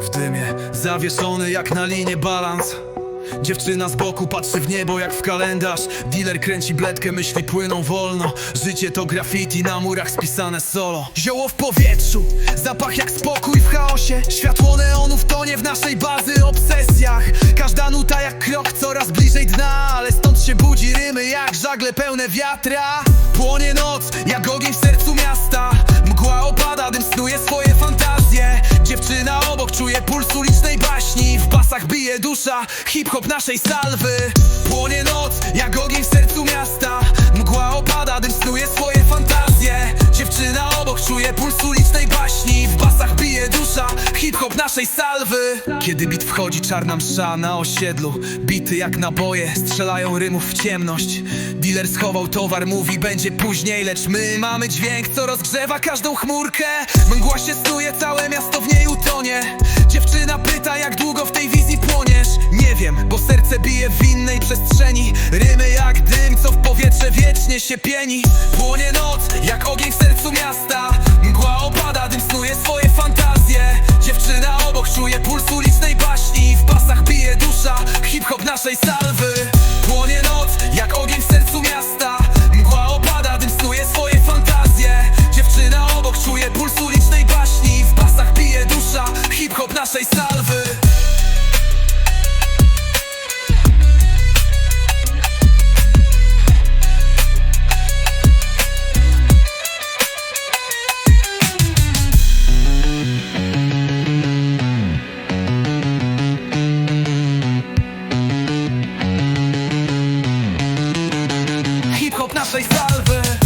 W dymie, zawieszony jak na linie balans. Dziewczyna z boku patrzy w niebo jak w kalendarz. Dealer kręci bledkę, myśli płyną wolno. Życie to graffiti na murach spisane solo. Zioło w powietrzu, zapach jak spokój w chaosie. Światło neonu w tonie w naszej bazy obsesjach. Każda nuta jak krok coraz bliżej dna Ale stąd się budzi rymy jak żagle pełne wiatra. Płonie noc jak ogień w sercu Czuje puls ulicznej baśni. W basach bije dusza, hip-hop naszej salwy. Płonie noc jak ogień w sercu miasta. Mgła opada, dym snuje swoje fantazje. Dziewczyna obok czuje puls ulicznej baśni. W basach bije dusza, hip-hop naszej salwy. Kiedy bit wchodzi czarna msza na osiedlu. Bity jak naboje, strzelają rymów w ciemność. Dealer schował towar, mówi będzie później Lecz my mamy dźwięk, co rozgrzewa każdą chmurkę. Mgła się snuje, całe miasto w niej utonie tej przestrzeni. Rymy jak dym, co w powietrze wiecznie się pieni. Płonie noc, jak ogień w sercu miasta. Mgła opada, dym snuje swoje fantazje. Dziewczyna obok czuje puls ulicznej baśni. W pasach bije dusza, hip-hop naszej salwy. Płonie noc, jak ogień w sercu miasta. Mgła opada, dym snuje swoje fantazje. Dziewczyna obok czuje puls ulicznej baśni. W pasach bije dusza, hip-hop naszej salwy. naszej salwy.